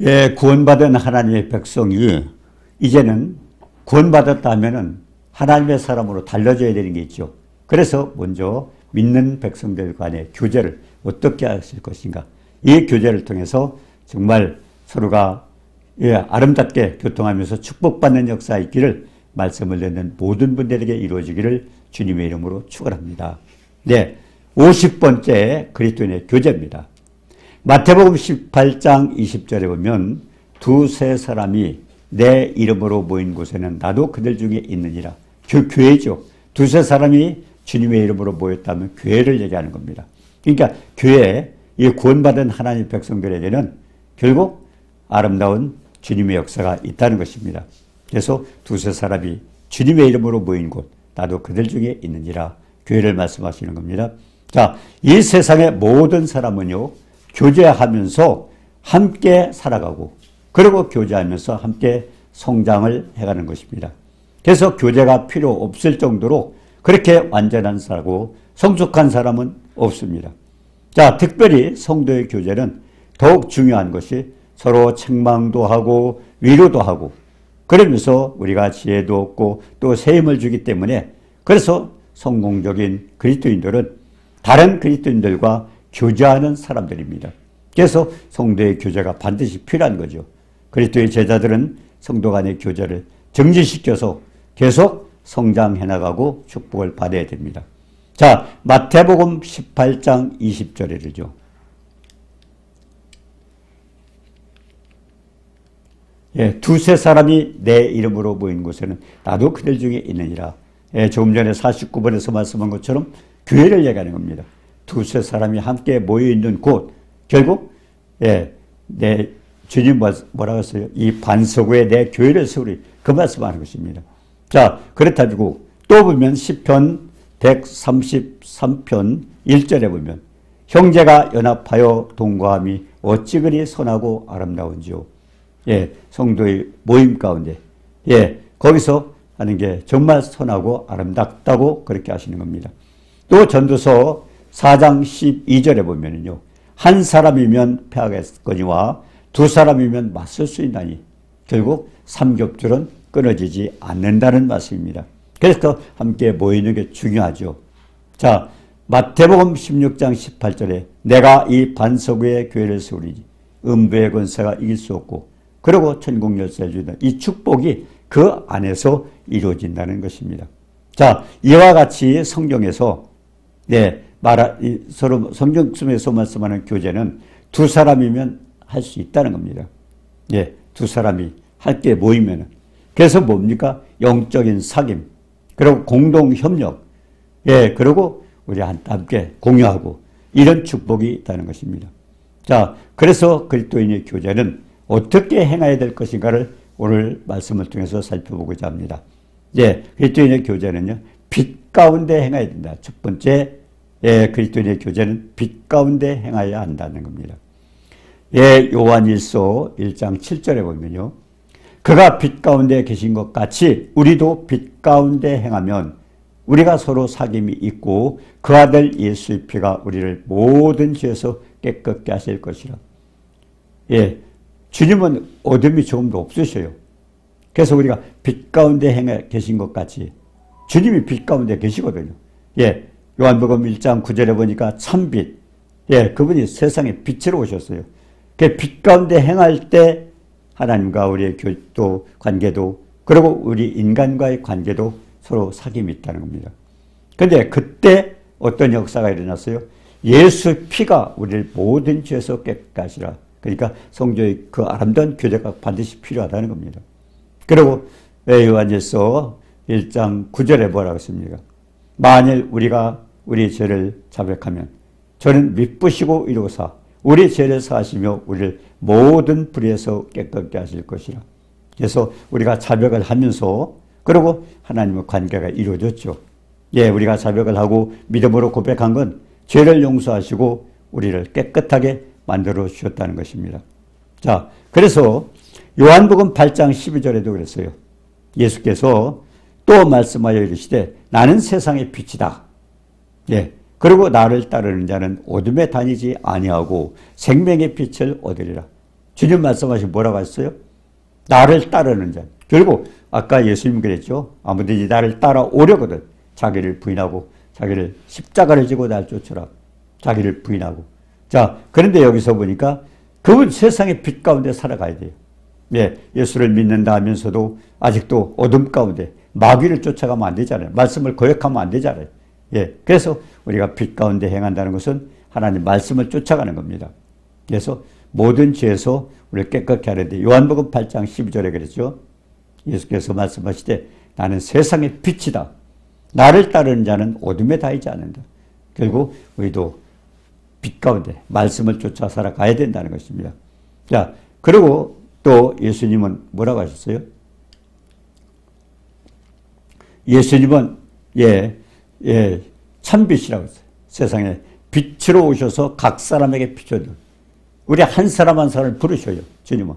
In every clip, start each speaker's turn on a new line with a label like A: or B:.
A: 예, 구원받은 하나님의 백성이 이제는 구원받았다 하면은 하나님의 사람으로 달려져야 되는 게 있죠. 그래서 먼저 믿는 백성들 간의 교제를 어떻게 하실 것인가. 이 교제를 통해서 정말 서로가 예, 아름답게 교통하면서 축복받는 역사 있기를 말씀을 듣는 모든 분들에게 이루어지기를 주님의 이름으로 축원합니다. 네, 50번째 그리스도인의 교제입니다. 마태복음 18장 20절에 보면 두세 사람이 내 이름으로 모인 곳에는 나도 그들 중에 있느니라. 교, 교회죠. 두세 사람이 주님의 이름으로 모였다면 교회를 얘기하는 겁니다. 그러니까 교회, 이 구원받은 하나님 백성들에게는 결국 아름다운 주님의 역사가 있다는 것입니다. 그래서 두세 사람이 주님의 이름으로 모인 곳, 나도 그들 중에 있느니라. 교회를 말씀하시는 겁니다. 자, 이 세상의 모든 사람은요, 교제하면서 함께 살아가고, 그리고 교제하면서 함께 성장을 해가는 것입니다. 그래서 교제가 필요 없을 정도로 그렇게 완전한 사람고 성숙한 사람은 없습니다. 자, 특별히 성도의 교제는 더욱 중요한 것이 서로 책망도 하고 위로도 하고 그러면서 우리가 지혜도 얻고 또 세임을 주기 때문에 그래서 성공적인 그리스도인들은 다른 그리스도인들과 교제하는 사람들입니다. 그래서 성도의 교제가 반드시 필요한 거죠. 그리스도의 제자들은 성도 간의 교제를 정지시켜서 계속 성장해 나가고 축복을 받아야 됩니다. 자, 마태복음 18장 20절이죠. 예, 두세 사람이 내 이름으로 모인 곳에는 나도 그들 중에 있느니라. 예, 조금 전에 49번에서 말씀한 것처럼 교회를 얘기하는 겁니다. 두세 사람이 함께 모여 있는 곳, 결국 예, 내 주님 뭐, 뭐라고 했어요? 이 반석 위에 내 교회를 세우리. 그 말씀하는 것입니다. 자, 그렇다고 또 보면 10편 133편 1절에 보면 형제가 연합하여 동거함이 어찌 그리 선하고 아름다운지요. 예, 성도의 모임 가운데 예, 거기서 하는 게 정말 선하고 아름답다고 그렇게 하시는 겁니다. 또 전도서 4장 12절에 보면은요. 한 사람이면 패하겠거니와 두 사람이면 맞설 수 있나니 결국 삼겹줄은 끊어지지 않는다는 말씀입니다. 그래서 함께 모이는 게 중요하죠. 자, 마태복음 16장 18절에 내가 이 반석 위에 교회를 세우리니 음부의 권세가 이길 수 없고 그리고 천국 열쇠를 주다. 이 축복이 그 안에서 이루어진다는 것입니다. 자, 이와 같이 성경에서 네, 말하, 서로 성경 속에서 말씀하는 교제는 두 사람이면 할 수 있다는 겁니다. 예, 두 사람이 함께 모이면 그래서 뭡니까? 영적인 사귐, 그리고 공동 협력, 예, 그리고 우리 함께 공유하고 이런 축복이 있다는 것입니다. 자, 그래서 그리스도인의 교제는 어떻게 행해야 될 것인가를 오늘 말씀을 통해서 살펴보고자 합니다. 예, 그리스도인의 교제는요, 빛 가운데 행해야 된다. 첫 번째, 예, 그리스도인의 교제는 빛 가운데 행해야 한다는 겁니다. 예, 요한일서 1장 7절에 보면요. 그가 빛 가운데 계신 것 같이 우리도 빛 가운데 행하면 우리가 서로 사귐이 있고 그 아들 예수의 피가 우리를 모든 죄에서 깨끗게 하실 것이라. 예, 주님은 어둠이 조금도 없으셔요. 그래서 우리가 빛 가운데 행해 계신 것 같이 주님이 빛 가운데 계시거든요. 예, 요한복음 1장 9절에 보니까 참빛. 예, 그분이 세상에 빛으로 오셨어요. 그 빛 가운데 행할 때 하나님과 우리의 교도 관계도 그리고 우리 인간과의 관계도 서로 사귐이 있다는 겁니다. 근데 그때 어떤 역사가 일어났어요? 예수 피가 우리를 모든 죄에서 깨끗하시라. 그러니까 성도의 그 아름다운 교제가 반드시 필요하다는 겁니다. 그리고 요한일서 1장 9절에 뭐라고 했습니까? 만일 우리가 우리 죄를 자백하면 저는 미쁘시고 이루사 우리 죄를 사하시며 우리를 모든 불의에서 깨끗게 하실 것이라. 그래서 우리가 자백을 하면서 그리고 하나님의 관계가 이루어졌죠. 예, 우리가 자백을 하고 믿음으로 고백한 건 죄를 용서하시고 우리를 깨끗하게 만들어 주셨다는 것입니다. 자, 그래서 요한복음 8장 12절에도 그랬어요. 예수께서 또 말씀하여 이르시되 나는 세상의 빛이다. 예. 그리고 나를 따르는 자는 어둠에 다니지 아니하고 생명의 빛을 얻으리라. 주님 말씀하신 뭐라고 했어요? 나를 따르는 자. 결국 아까 예수님 그랬죠. 아무든지 나를 따라오려거든 자기를 부인하고 자기를 십자가를 지고 날 쫓으라. 자기를 부인하고. 자, 그런데 여기서 보니까 그분 세상의 빛 가운데 살아가야 돼요. 예, 예수를 믿는다 하면서도 아직도 어둠 가운데 마귀를 쫓아가면 안 되잖아요. 말씀을 거역하면 안 되잖아요. 예, 그래서 우리가 빛 가운데 행한다는 것은 하나님 말씀을 쫓아가는 겁니다. 그래서 모든 죄에서 우리를 깨끗게 하는데 요한복음 8장 12절에 그랬죠. 예수께서 말씀하시되 나는 세상의 빛이다. 나를 따르는 자는 어둠에 다이지 않는다. 결국 우리도 빛 가운데 말씀을 쫓아 살아가야 된다는 것입니다. 자, 그리고 또 예수님은 뭐라고 하셨어요? 예수님은 예, 예, 참빛이라고 했어요. 세상에 빛으로 오셔서 각 사람에게 비춰줘. 우리 한 사람 한 사람을 부르셔요. 주님은.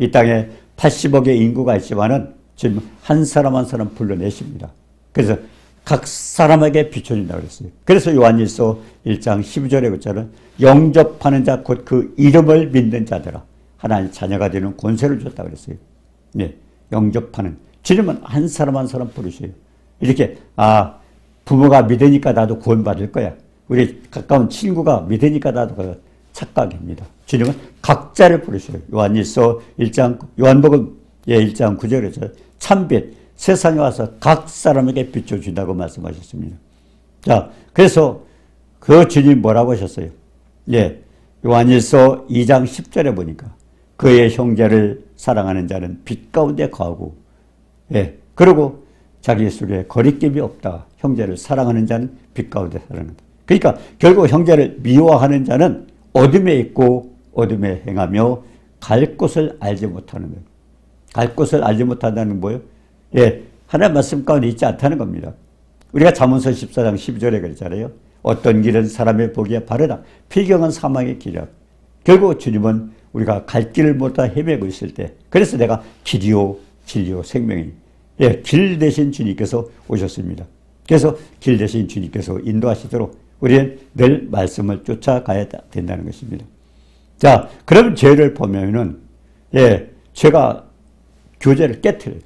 A: 이 땅에 80억의 인구가 있지만은 지금 한 사람 한 사람 불러내십니다. 그래서 각 사람에게 비춰준다고 그랬어요. 그래서 요한일서 1장 12절에 그랬잖아요. 영접하는 자 곧 그 이름을 믿는 자들아 하나님 자녀가 되는 권세를 줬다 그랬어요. 네, 영접하는 주님은 한 사람 한 사람 부르셔요. 이렇게 아 부모가 믿으니까 나도 구원받을 거야. 우리 가까운 친구가 믿으니까 나도 착각입니다. 주님은 각자를 부르셔요. 요한일서 1장 요한복음 예 1장 9절에서 참빛 세상에 와서 각 사람에게 비춰 준다고 말씀하셨습니다. 자, 그래서 그 주님 뭐라고 하셨어요? 예, 요한일서 2장 10절에 보니까 그의 형제를 사랑하는 자는 빛 가운데 거하고, 예, 그리고 자기 속에 거리낌이 없다. 형제를 사랑하는 자는 빛 가운데 사랑한다. 그러니까 결국 형제를 미워하는 자는 어둠에 있고 어둠에 행하며 갈 곳을 알지 못하는 거예요. 갈 곳을 알지 못한다는 뭐예요? 예, 하나님 말씀 가운데 있지 않다는 겁니다. 우리가 잠언서 14장 12절에 그랬잖아요. 어떤 길은 사람의 보기에 바르다. 필경은 사망의 길이야. 결국 주님은 우리가 갈 길을 못다 헤매고 있을 때 그래서 내가 길이요 진리요 생명이 예, 길 대신 주님께서 오셨습니다. 그래서 길 대신 주님께서 인도하시도록 우리는 늘 말씀을 쫓아가야 된다는 것입니다. 자, 그럼 죄를 보면은 예, 죄가 교제를 깨뜨려요.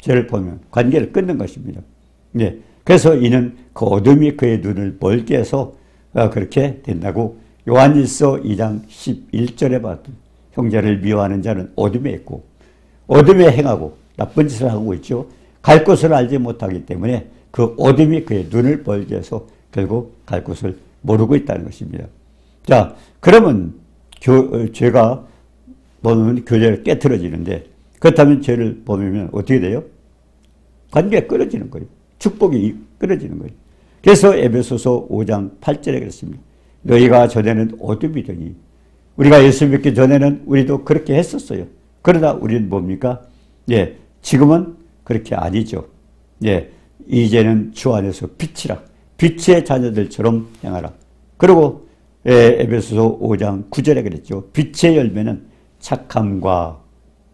A: 죄를 보면 관계를 끊는 것입니다. 예. 그래서 이는 그 어둠이 그의 눈을 멀게 해서 어, 그렇게 된다고 요한일서 2장 11절에 봤던 형제를 미워하는 자는 어둠에 있고 어둠에 행하고 나쁜 짓을 하고 있죠. 갈 곳을 알지 못하기 때문에 그 어둠이 그의 눈을 벌게 해서 결국 갈 곳을 모르고 있다는 것입니다. 자, 그러면 교, 어, 죄가 보면 교제를 깨뜨려지는데 그렇다면 죄를 보면 어떻게 돼요? 관계가 끊어지는 거예요. 축복이 끊어지는 거예요. 그래서 에베소서 5장 8절에 그랬습니다. 너희가 전에는 어둠이더니 우리가 예수 믿기 전에는 우리도 그렇게 했었어요. 그러다 우리는 뭡니까? 예, 지금은 그렇게 아니죠. 예, 이제는 주 안에서 빛이라. 빛의 자녀들처럼 행하라. 그리고 예, 에베소서 5장 9절에 그랬죠. 빛의 열매는 착함과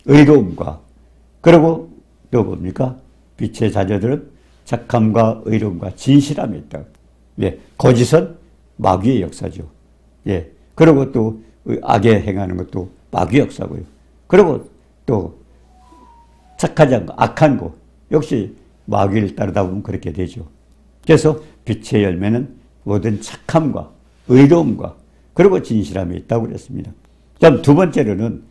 A: 의로움과 그리고 또 뭡니까? 빛의 자녀들은 착함과 의로움과 진실함이 있다. 예, 거짓은 마귀의 역사죠. 예, 그리고 또 악에 행하는 것도 마귀 역사고요. 그리고 또 착하지 않고 악한 거 역시 마귀를 따르다 보면 그렇게 되죠. 그래서 빛의 열매는 모든 착함과 의로움과 그리고 진실함이 있다고 그랬습니다. 다음 두 번째로는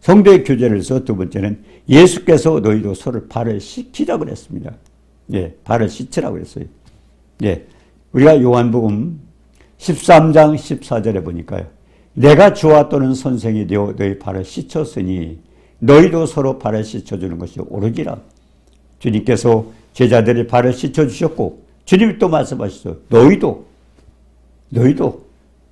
A: 성도의 교제를 써두 번째는 예수께서 너희도 서로 발을 씻기자 그랬습니다. 예, 발을 씻으라고 했어요. 예, 우리가 요한복음 13장 14절에 보니까요. 내가 주와 또는 선생이 되어 너희 발을 씻었으니 너희도 서로 발을 씻어주는 것이 오르기라. 주님께서 제자들의 발을 씻어주셨고 주님이 또 말씀하시죠. 너희도 너희도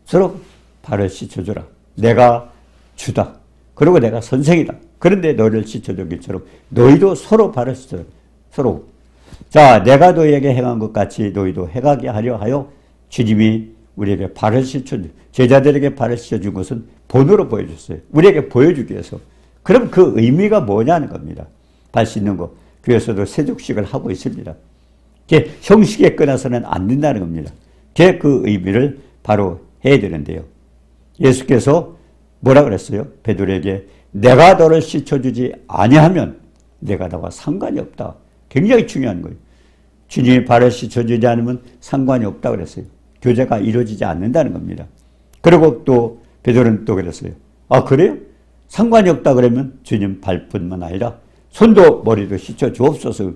A: 서로 발을 씻어주라. 내가 주다. 그리고 내가 선생이다. 그런데 너를 씻어주기처럼 너희도 서로 발을 씻어 서로. 자, 내가 너희에게 행한 것 같이 너희도 행하게 하려 하여 주님이 우리에게 발을 씻어 제자들에게 발을 씻어준 것은 본으로 보여줬어요. 우리에게 보여주기 위해서. 그럼 그 의미가 뭐냐는 겁니다. 발 씻는 거. 교회에서도 세족식을 하고 있습니다. 그 형식에 끊어서는 안 된다는 겁니다. 그 의미를 바로 해야 되는데요. 예수께서 뭐라 그랬어요? 베드로에게 내가 너를 씻어주지 아니하면 내가 너와 상관이 없다. 굉장히 중요한 거예요. 주님이 발을 씻어주지 않으면 상관이 없다 그랬어요. 교제가 이루어지지 않는다는 겁니다. 그리고 또 베드로는 또 그랬어요. 아 그래요? 상관이 없다 그러면 주님 발뿐만 아니라 손도 머리도 씻어 주옵소서.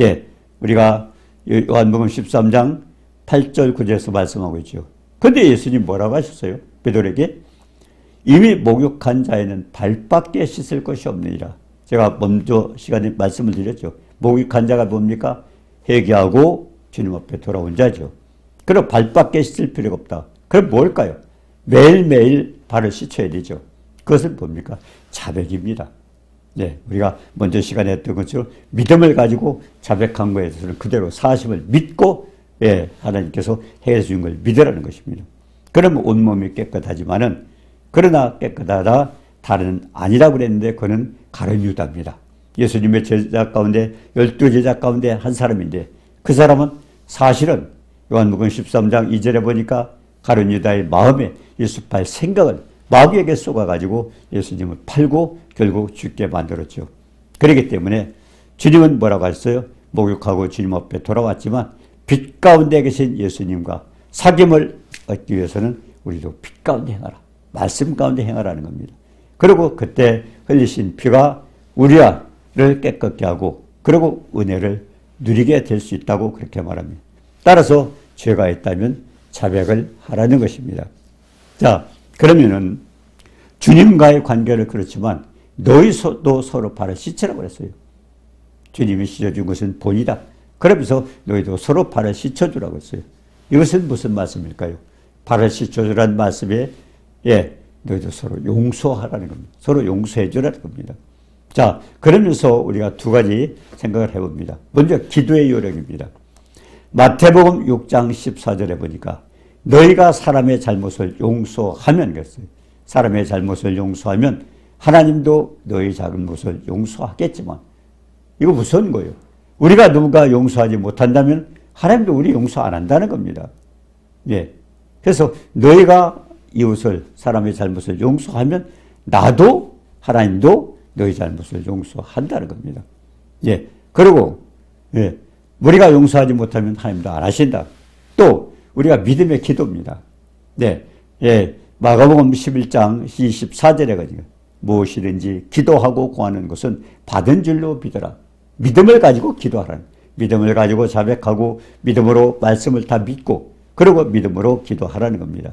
A: 예, 우리가 요한복음 13장 8절 9절에서 말씀하고 있죠. 근데 예수님 뭐라고 하셨어요? 베드로에게 이미 목욕한 자에는 발밖에 씻을 것이 없느니라. 제가 먼저 시간에 말씀을 드렸죠. 목욕한 자가 뭡니까? 회개하고 주님 앞에 돌아온 자죠. 그럼 발밖에 씻을 필요가 없다. 그럼 뭘까요? 매일매일 발을 씻어야 되죠. 그것은 뭡니까? 자백입니다. 네, 우리가 먼저 시간에 했던 것처럼 믿음을 가지고 자백한 거에 대해서는 그대로 사심을 믿고 예, 하나님께서 해해 주신 걸 믿으라는 것입니다. 그러면 온몸이 깨끗하지만은 그러나 깨끗하다 다른 아니라고 그랬는데 그는 가룟 유다입니다. 예수님의 제자 가운데 열두 제자 가운데 한 사람인데 그 사람은 사실은 요한복음 13장 2절에 보니까 가룟 유다의 마음에 예수 팔 생각을 마귀에게 쏘아가지고 예수님을 팔고 결국 죽게 만들었죠. 그렇기 때문에 주님은 뭐라고 했어요? 목욕하고 주님 앞에 돌아왔지만 빛 가운데 계신 예수님과 사귐을 얻기 위해서는 우리도 빛 가운데 행하라. 말씀 가운데 행하라는 겁니다. 그리고 그때 흘리신 피가 우리를 깨끗게 하고 그리고 은혜를 누리게 될 수 있다고 그렇게 말합니다. 따라서 죄가 있다면 자백을 하라는 것입니다. 자, 그러면은 주님과의 관계를 그렇지만 너희도 서로 발을 씻으라고 그랬어요. 주님이 씻어준 것은 본이다. 그러면서 너희도 서로 발을 씻어주라고 했어요. 이것은 무슨 말씀일까요? 발을 씻어주라는 말씀에 예, 너희도 서로 용서하라는 겁니다. 서로 용서해 주라는 겁니다. 자, 그러면서 우리가 두 가지 생각을 해봅니다. 먼저 기도의 요령입니다. 마태복음 6장 14절에 보니까 너희가 사람의 잘못을 용서하면 그랬어요. 사람의 잘못을 용서하면 하나님도 너희 잘못을 용서하겠지만 이거 무슨 거예요? 우리가 누군가 용서하지 못한다면 하나님도 우리 용서 안 한다는 겁니다. 예. 그래서 너희가 이웃을 사람의 잘못을 용서하면 나도 하나님도 너희 잘못을 용서한다는 겁니다. 예. 그리고 예. 우리가 용서하지 못하면 하나님도 안 하신다. 또 우리가 믿음의 기도입니다. 네. 예. 마가복음 11장 24절에 가지고 무엇이든지 기도하고 구하는 것은 받은 줄로 믿어라. 믿음을 가지고 기도하라는 믿음을 가지고 자백하고 믿음으로 말씀을 다 믿고 그리고 믿음으로 기도하라는 겁니다.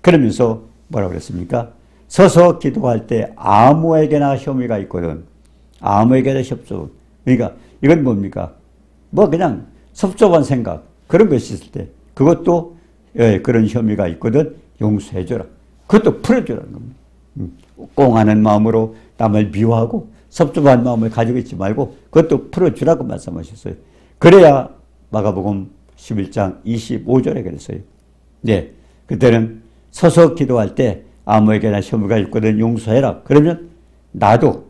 A: 그러면서 뭐라고 그랬습니까? 서서 기도할 때 아무에게나 혐의가 있거든. 아무에게나 협조. 그러니까 이건 뭡니까? 뭐 그냥 섭섭한 생각 그런 것이 있을 때 그것도 예, 그런 혐의가 있거든 용서해줘라. 그것도 풀어주라는 겁니다. 음, 꽁하는 마음으로 남을 미워하고 섭섭한 마음을 가지고 있지 말고 그것도 풀어주라고 말씀하셨어요. 그래야 마가복음 11장 25절에 그랬어요. 네, 그때는 서서 기도할 때 아무에게나 혐의가 있거든 용서해라. 그러면 나도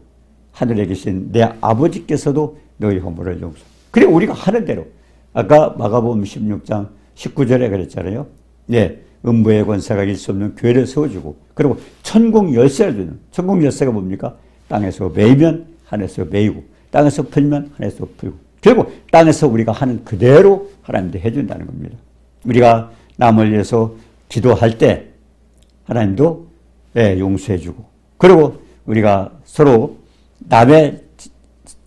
A: 하늘에 계신 내 아버지께서도 너희 허물을 용서. 그래 우리가 하는 대로 아까 마가복음 16장 19절에 그랬잖아요. 네, 음부의 권세가 일수 없는 교회를 세워주고 그리고 천국 열쇠를 주는 천국 열쇠가 뭡니까? 땅에서 매이면 하늘에서 매이고 땅에서 풀면 하늘에서 풀고 결국 땅에서 우리가 하는 그대로 하나님도 해준다는 겁니다. 우리가 남을 위해서 기도할 때 하나님도 예, 용서해주고 그리고 우리가 서로 남의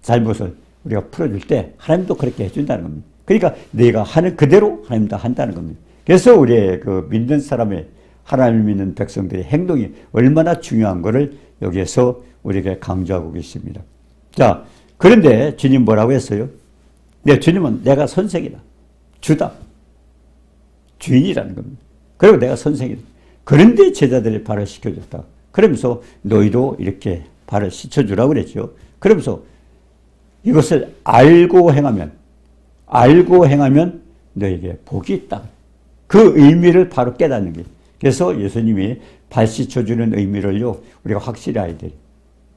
A: 잘못을 우리가 풀어줄 때 하나님도 그렇게 해준다는 겁니다. 그러니까 내가 하는 그대로 하나님도 한다는 겁니다. 그래서 우리의 그 믿는 사람의 하나님을 믿는 백성들의 행동이 얼마나 중요한 것을 여기에서 우리에게 강조하고 계십니다. 자, 그런데 주님 뭐라고 했어요? 네, 주님은 내가 선생이다. 주다. 주인이라는 겁니다. 그리고 내가 선생이다. 그런데 제자들이 발을 씻겨줬다. 그러면서 너희도 이렇게 발을 씻어주라고 그랬죠. 그러면서 이것을 알고 행하면, 알고 행하면 너에게 복이 있다. 그 의미를 바로 깨닫는 게. 그래서 예수님이 발 씻어주는 의미를요, 우리가 확실히 알야 돼.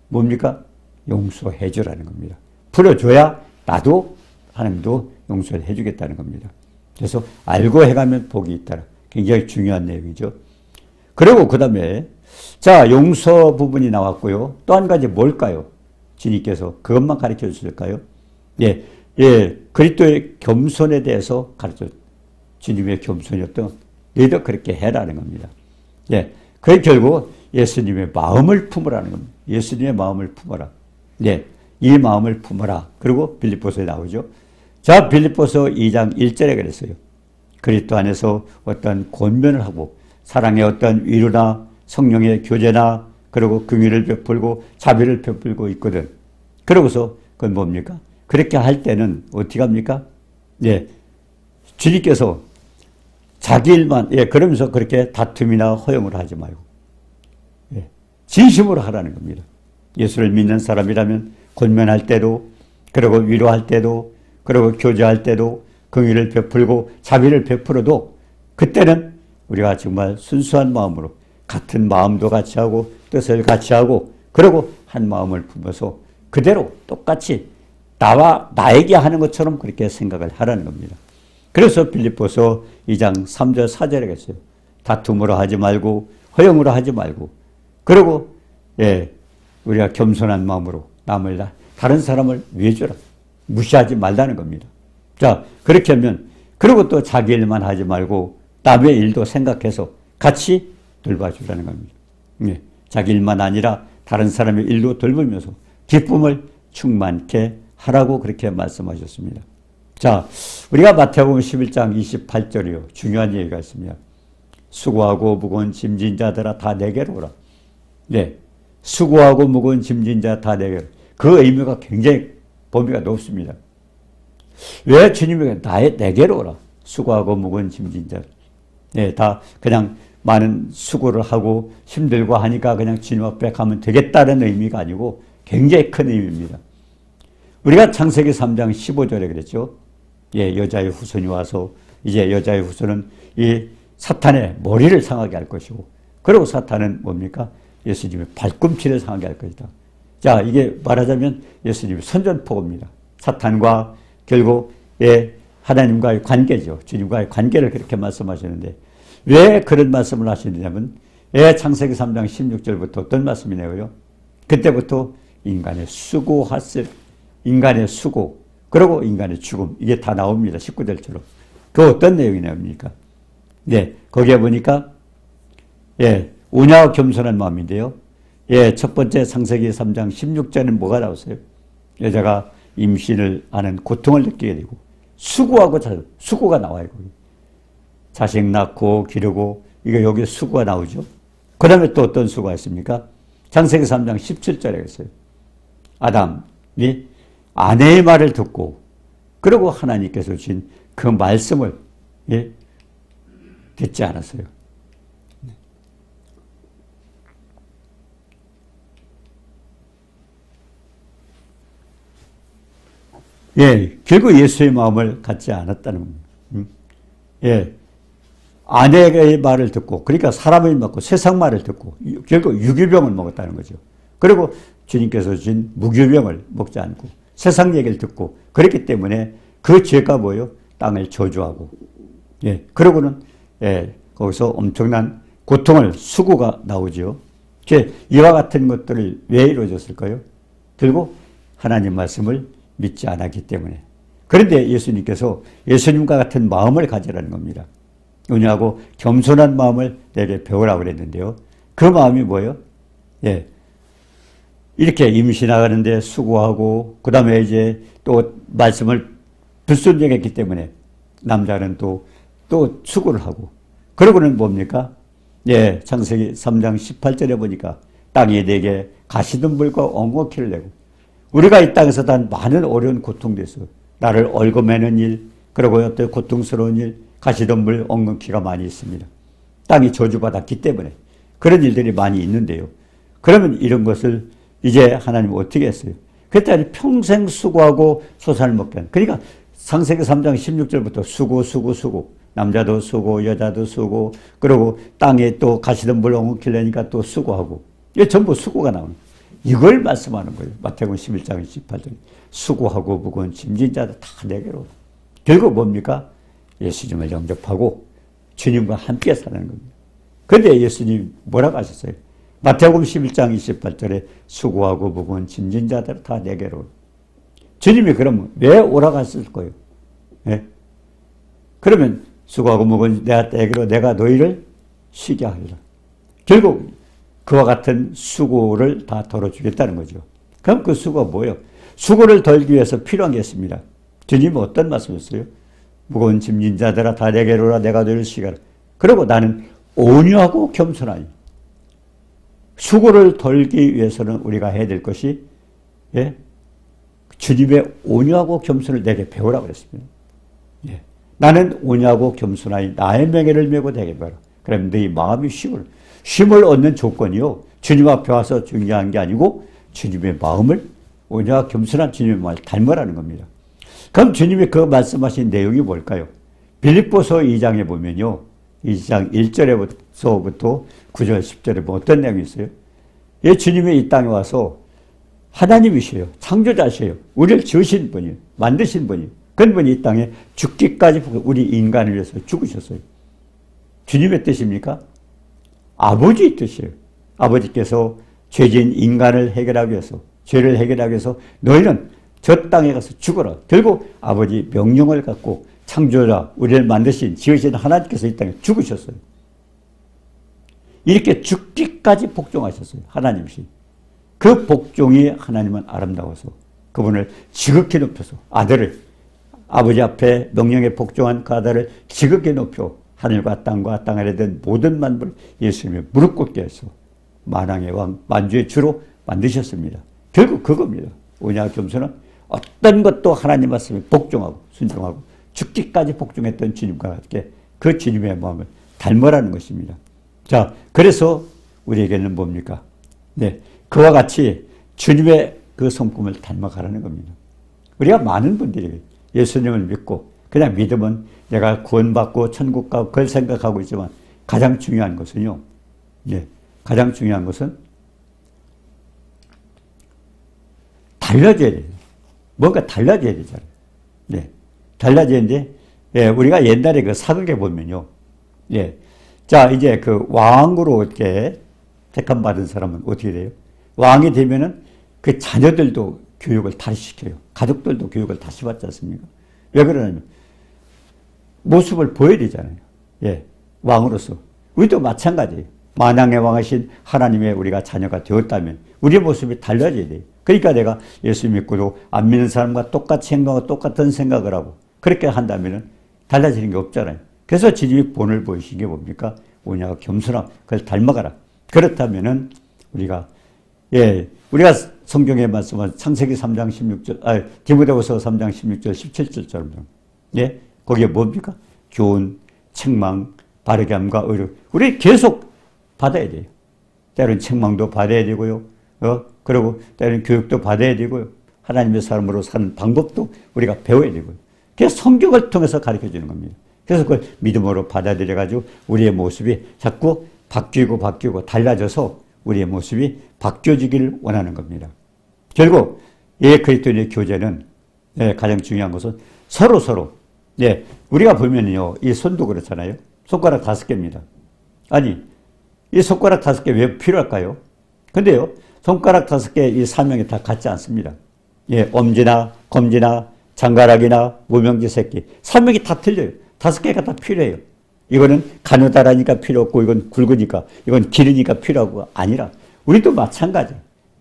A: 뭡니까? 용서해주라는 겁니다. 풀어줘야 나도 하나님도 용서를 해주겠다는 겁니다. 그래서 알고 해가면 복이 있다. 굉장히 중요한 내용이죠. 그리고 그 다음에 자, 용서 부분이 나왔고요. 또 한 가지 뭘까요? 주님께서 그것만 가르쳐 주실까요? 예, 예, 그리스도의 겸손에 대해서 가르쳐 주님의 겸손이었던 너희도 그렇게 해라는 겁니다. 예, 그 결국 예수님의 마음을 품으라는 겁니다. 예수님의 마음을 품어라. 예, 이 마음을 품어라. 그리고 빌립보서에 나오죠. 자, 빌립보서 2장 1절에 그랬어요. 그리스도 안에서 어떤 권면을 하고 사랑의 어떤 위로나 성령의 교제나 그리고 긍휼을 베풀고 자비를 베풀고 있거든. 그러고서 그건 뭡니까? 그렇게 할 때는 어떻게 합니까? 예. 주님께서 자기 일만 예, 그러면서 그렇게 다툼이나 허용을 하지 말고 예. 진심으로 하라는 겁니다. 예수를 믿는 사람이라면 권면할 때도 그리고 위로할 때도 그리고 교제할 때도 긍휼을 베풀고 자비를 베풀어도 그때는 우리가 정말 순수한 마음으로 같은 마음도 같이 하고 뜻을 같이 하고 그리고 한 마음을 품어서 그대로 똑같이 나와 나에게 하는 것처럼 그렇게 생각을 하라는 겁니다. 그래서 빌립보서 2장 3절 4절에 했어요. 다툼으로 하지 말고 허영으로 하지 말고 그리고 예 우리가 겸손한 마음으로 남을 다른 사람을 위해주라 무시하지 말라는 겁니다. 자 그렇게 하면 그리고 또 자기 일만 하지 말고 남의 일도 생각해서 같이 돌봐주라는 겁니다. 예, 자기 일만 아니라 다른 사람의 일도 돌보면서 기쁨을 충만케 하라고 그렇게 말씀하셨습니다. 자, 우리가 마태복음 11장 28절이요. 중요한 얘기가 있습니다. 수고하고 무거운 짐진 자들아 다 내게로 오라. 네. 수고하고 무거운 짐진 자 다 내게로. 그 의미가 굉장히 범위가 높습니다. 왜 주님이 나의 내게로 오라. 수고하고 무거운 짐진 자. 네, 다 그냥 많은 수고를 하고 힘들고 하니까 그냥 주님 앞에 가면 되겠다는 의미가 아니고 굉장히 큰 의미입니다. 우리가 창세기 3장 15절에 그랬죠. 예, 여자의 후손이 와서 이제 여자의 후손은 이 사탄의 머리를 상하게 할 것이고 그리고 사탄은 뭡니까? 예수님의 발꿈치를 상하게 할 것이다. 자, 이게 말하자면 예수님의 선전포고입니다. 사탄과 결국 예, 하나님과의 관계죠. 주님과의 관계를 그렇게 말씀하시는데 왜 그런 말씀을 하시느냐면 예, 창세기 3장 16절부터 어떤 말씀이 나요 그때부터 인간의 수고하실 인간의 수고 그리고 인간의 죽음 이게 다 나옵니다. 19절처럼. 그 어떤 내용이 나옵니까? 네, 거기에 보니까 예, 우냐와 겸손한 마음인데요. 예, 첫 번째 상세기 3장 16절은 뭐가 나왔어요? 여자가 임신을 하는 고통을 느끼게 되고 수고하고 수고가 나와요. 거기. 자식 낳고 기르고 이거 여기 수고가 나오죠. 그 다음에 또 어떤 수고가 있습니까? 창세기 3장 17절에 있어요. 아담이 아내의 말을 듣고 그리고 하나님께서 주신 그 말씀을 예, 듣지 않았어요. 예, 결국 예수의 마음을 갖지 않았다는 겁니다. 음? 예, 아내의 말을 듣고 그러니까 사람을 먹고 세상 말을 듣고 결국 유기병을 먹었다는 거죠. 그리고 주님께서 주신 무교병을 먹지 않고 세상 얘기를 듣고 그렇기 때문에 그 죄가 뭐요? 땅을 저주하고 예 그러고는 예 거기서 엄청난 고통을 수고가 나오죠. 제 이와 같은 것들을 왜 이루어졌을까요? 결국 하나님 말씀을 믿지 않았기 때문에. 그런데 예수님께서 예수님과 같은 마음을 가지라는 겁니다. 왜냐하고 겸손한 마음을 내게 배우라고 그랬는데요. 그 마음이 뭐예요? 예. 이렇게 임신하는데 수고하고, 그 다음에 이제 또 말씀을 불순종했기 때문에 남자는 또, 또 수고를 하고. 그러고는 뭡니까? 예, 창세기 3장 18절에 보니까 땅이 내게 가시덤불과 엉겅퀴를 내고 우리가 이 땅에서 단 많은 어려운 고통돼서 나를 얽어매는 일, 그리고 어떤 고통스러운 일, 가시덤불 엉겅퀴가 많이 있습니다. 땅이 저주받았기 때문에 그런 일들이 많이 있는데요. 그러면 이런 것을 이제 하나님 어떻게 했어요? 그랬더니 평생 수고하고 소산을 먹게. 그러니까 상세기 3장 16절부터 수고, 수고, 수고. 남자도 수고, 여자도 수고, 그리고 땅에 또 가시덤불 엉키려니까 또 수고하고. 이게 전부 수고가 나오는 이걸 말씀하는 거예요. 마태복음 11장 18절. 수고하고 무거운 짐진 자들 다 내게로. 결국 뭡니까? 예수님을 영접하고 주님과 함께 사는 겁니다. 그런데 예수님 뭐라고 하셨어요? 마태복음 11장 28절에 수고하고 무거운 짐진 자들 다 내게로. 주님이 그러면 왜 오라갔을 거예요? 예? 그러면 수고하고 무거운 내가 내게로 내가 너희를 쉬게 하리라. 결국 그와 같은 수고를 다 덜어주겠다는 거죠. 그럼 그 수고가 뭐예요? 수고를 덜기 위해서 필요한 게 있습니다. 주님은 어떤 말씀이었어요? 무거운 짐진 자들아 다 내게로라 내가 너희를 쉬게 하라. 그리고 나는 온유하고 겸손하니 수고를 덜기 위해서는 우리가 해야 될 것이 예? 주님의 온유하고 겸손을 내게 배우라 그랬습니다. 예. 나는 온유하고 겸손하니 나의 명예를 메고 내게 배우라. 그럼 네 마음이 쉼을 쉼을 얻는 조건이요. 주님 앞에 와서 중요한 게 아니고 주님의 마음을 온유하고 겸손한 주님의 마음을 닮으라는 겁니다. 그럼 주님이 그 말씀하신 내용이 뭘까요? 빌립보서 2장에 보면요. 2장 1절에서부터 9절, 10절에 뭐 어떤 내용이 있어요? 예, 주님이 이 땅에 와서 하나님이셔요. 창조자셔요. 우리를 지으신 분이에요. 만드신 분이에요. 그 분이 이 땅에 죽기까지 우리 인간을 위해서 죽으셨어요. 주님의 뜻입니까? 아버지의 뜻이에요. 아버지께서 죄진 인간을 해결하기 위해서, 죄를 해결하기 위해서 너희는 저 땅에 가서 죽어라. 결국 아버지 명령을 갖고 창조자, 우리를 만드신, 지으신 하나님께서 이 땅에 죽으셨어요. 이렇게 죽기까지 복종하셨어요. 하나님이시. 그 복종이 하나님은 아름다워서 그분을 지극히 높여서 아들을 아버지 앞에 명령에 복종한 그 아들을 지극히 높여 하늘과 땅과 땅 아래 된 모든 만물 예수님의 무릎 꿇게 해서 만왕의 왕 만주의 주로 만드셨습니다. 결국 그겁니다. 오냐 겸손은 어떤 것도 하나님 말씀에 복종하고 순종하고 죽기까지 복종했던 주님과 함께 그 주님의 마음을 닮으라는 것입니다. 자, 그래서 우리에게는 뭡니까? 네. 그와 같이 주님의 그 성품을 닮아가라는 겁니다. 우리가 많은 분들이 예수님을 믿고 그냥 믿으면 내가 구원받고 천국 가고 그걸 생각하고 있지만 가장 중요한 것은요. 예. 가장 중요한 것은 달라져야 돼요. 뭔가 달라져야 되잖아요. 네. 달라지는데, 예, 우리가 옛날에 그 사극에 보면요. 예. 자, 이제 그 왕으로 이렇게 택함 받은 사람은 어떻게 돼요? 왕이 되면은 그 자녀들도 교육을 다시 시켜요. 가족들도 교육을 다시 받지 않습니까? 왜 그러냐면, 모습을 보여야 되잖아요. 예. 왕으로서. 우리도 마찬가지예요. 만왕의 왕이신 하나님의 우리가 자녀가 되었다면 우리의 모습이 달라져야 돼요. 그러니까 내가 예수 믿고도 안 믿는 사람과 똑같이 행동하고 똑같은 생각을 하고 그렇게 한다면 달라지는 게 없잖아요. 그래서 주님이 본을 보이신 게 뭡니까? 오냐가 겸손함, 그걸 닮아가라. 그렇다면은 우리가 예, 우리가 성경에 말씀한 창세기 3장 16절, 아, 디모데후서 3장 16절, 17절처럼 예, 거기에 뭡니까? 교훈, 책망, 바르게 함과 의료. 우리 계속 받아야 돼요. 때로는 책망도 받아야 되고요. 어? 그리고 때로는 교육도 받아야 되고요. 하나님의 사람으로 사는 방법도 우리가 배워야 되고요. 그래서 성경을 통해서 가르쳐 주는 겁니다. 그래서 그걸 믿음으로 받아들여 가지고 우리의 모습이 자꾸 바뀌고 바뀌고 달라져서 우리의 모습이 바뀌어지기를 원하는 겁니다. 결국 예 그리스도인의 교제는 예, 가장 중요한 것은 서로 서로 예, 우리가 보면요 이 손도 그렇잖아요. 손가락 다섯 개입니다. 아니 이 손가락 다섯 개 왜 필요할까요? 근데요 손가락 다섯 개 이 사명이 다 같지 않습니다. 예, 엄지나 검지나 장가락이나 무명지 새끼 사명이 다 틀려요. 다섯 개가 다 필요해요. 이거는 가느다라니까 필요 없고 이건 굵으니까 이건 기르니까 필요하고 아니라 우리도 마찬가지.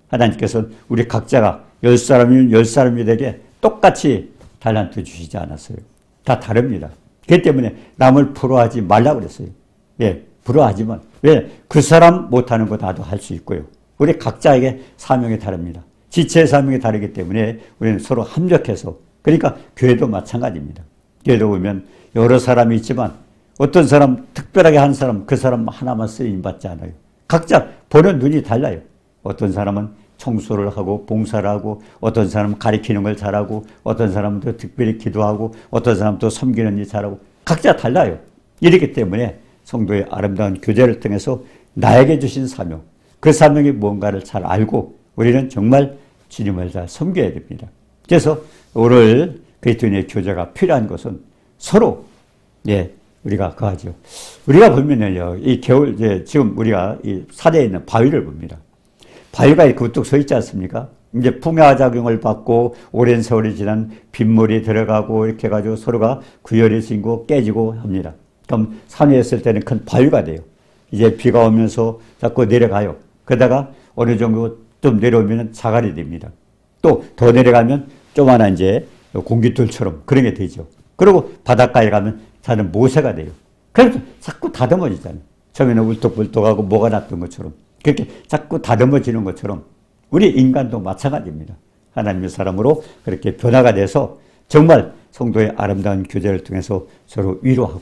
A: 하나님께서는 우리 각자가 열 사람이면 열 사람이 되게 똑같이 달란트 주시지 않았어요. 다 다릅니다. 그렇기 때문에 남을 부러워하지 말라고 그랬어요. 예, 부러워하지만 왜? 그 사람 못하는 거 나도 할 수 있고요. 우리 각자에게 사명이 다릅니다. 지체의 사명이 다르기 때문에 우리는 서로 합력해서 그러니까 교회도 마찬가지입니다. 교회도 보면 여러 사람이 있지만 어떤 사람 특별하게 한 사람 그 사람 하나만 쓰임 받지 않아요. 각자 보는 눈이 달라요. 어떤 사람은 청소를 하고 봉사를 하고 어떤 사람은 가리키는 걸 잘하고 어떤 사람은 또 특별히 기도하고 어떤 사람은 또 섬기는 일 잘하고 각자 달라요. 이렇기 때문에 성도의 아름다운 교제를 통해서 나에게 주신 사명 그 사명이 뭔가를 잘 알고 우리는 정말 주님을 잘 섬겨야 됩니다. 그래서 오늘 그리스도인의 교제가 필요한 것은 서로 예, 우리가 거하죠. 우리가 보면은요, 이 겨울, 이제 지금 우리가 이 산에 있는 바위를 봅니다. 바위가 우뚝 서 있지 않습니까? 이제 풍화작용을 받고 오랜 세월이 지난 빗물이 들어가고 이렇게 해가지고 서로가 구열이 생기고 깨지고 합니다. 그럼 산에 있을 때는 큰 바위가 돼요. 이제 비가 오면서 자꾸 내려가요. 그러다가 어느 정도 좀 내려오면 자갈이 됩니다. 또 더 내려가면 조만한 이제 공깃돌처럼 그런 게 되죠. 그리고 바닷가에 가면 자는 모세가 돼요. 그래서 자꾸 다듬어지잖아요. 처음에는 울떡불떡하고 뭐가 났던 것처럼 그렇게 자꾸 다듬어지는 것처럼 우리 인간도 마찬가지입니다. 하나님의 사람으로 그렇게 변화가 돼서 정말 성도의 아름다운 교제를 통해서 서로 위로하고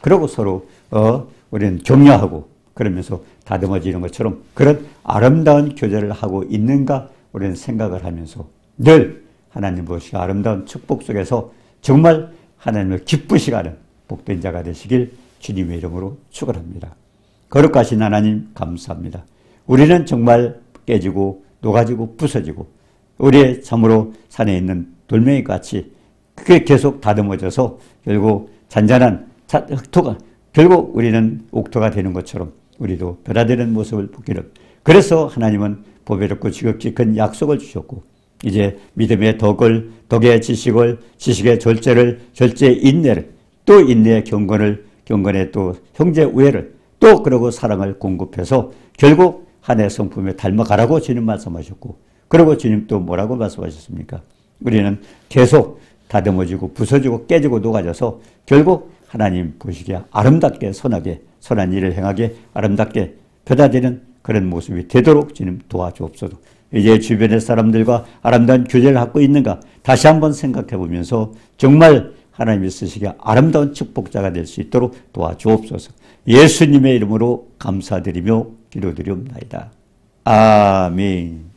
A: 그리고 서로 어 우리는 격려하고 그러면서 다듬어지는 것처럼 그런 아름다운 교제를 하고 있는가 우리는 생각을 하면서 늘 하나님 보시기 아름다운 축복 속에서 정말 하나님을 기쁘시가는 복된 자가 되시길 주님의 이름으로 축원합니다. 거룩하신 하나님 감사합니다. 우리는 정말 깨지고 녹아지고 부서지고 우리의 참으로 산에 있는 돌멩이 같이 그게 계속 다듬어져서 결국 잔잔한 자- 흙토가 결국 우리는 옥토가 되는 것처럼 우리도 변화되는 모습을 보기를 그래서 하나님은 보배롭고 지극히 큰 약속을 주셨고 이제 믿음의 덕을 덕의 지식을 지식의 절제를 절제의 인내를 또 인내의 경건을 경건의 또 형제 우애를 또 그러고 사랑을 공급해서 결국 한해 성품에 닮아가라고 주님 말씀하셨고 그리고 주님 또 뭐라고 말씀하셨습니까? 우리는 계속 다듬어지고 부서지고 깨지고 녹아져서 결국 하나님 보시기에 아름답게 선하게 선한 일을 행하게 아름답게 변화되는 그런 모습이 되도록 주님 도와주옵소서. 이제 주변의 사람들과 아름다운 교제를 갖고 있는가 다시 한번 생각해 보면서 정말 하나님이 쓰시기에 아름다운 축복자가 될 수 있도록 도와주옵소서. 예수님의 이름으로 감사드리며 기도드리옵나이다. 아멘.